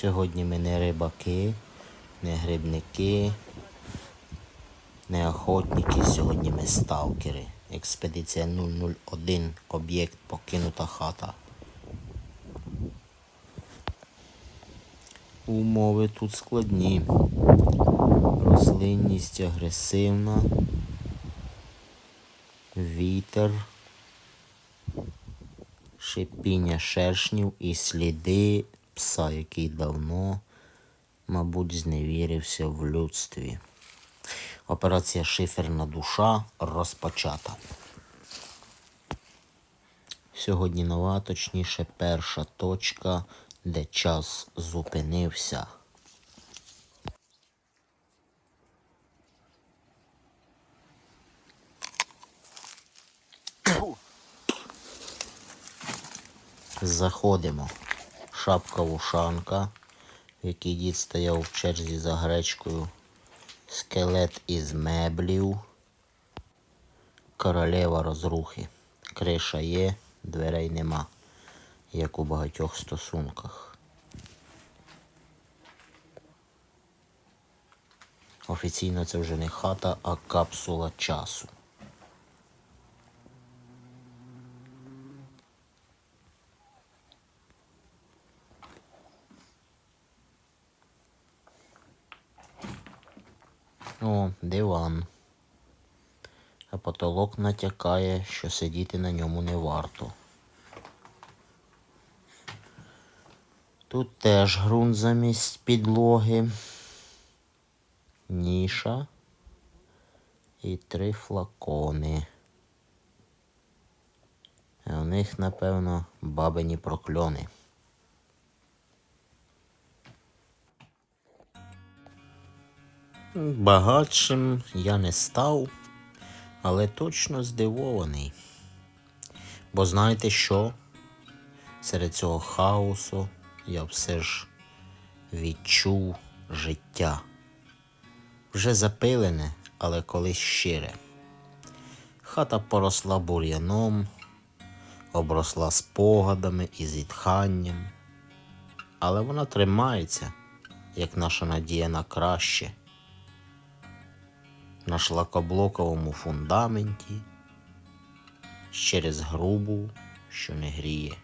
Сьогодні ми не рибаки, не грибники, не охотники. Сьогодні ми сталкери. Експедиція 001, об'єкт покинута хата. Умови тут складні. Рослинність агресивна. Вітер. Шипіння шершнів і сліди пса, який давно, мабуть, зневірився в людстві. Операція Шиферна душа розпочата. Сьогодні нова, точніше, перша точка, де час зупинився. Заходимо. Шапка вушанка, в якій дід стояв в черзі за гречкою. Скелет із меблів. Королева розрухи. Криша є, дверей нема, як у багатьох стосунках. Офіційно це вже не хата, а капсула часу. О, диван. А потолок натякає, що сидіти на ньому не варто. Тут теж ґрунт замість підлоги. Ніша і три флакони. У них, напевно, бабині прокльони. Багатшим я не став, але точно здивований. Бо знаєте що? Серед цього хаосу я все ж відчув життя. Вже запилене, але колись щире. Хата поросла бур'яном, обросла спогадами і зітханням, але вона тримається, як наша надія на краще на шлакоблоковому фундаменті через грубу, що не гріє.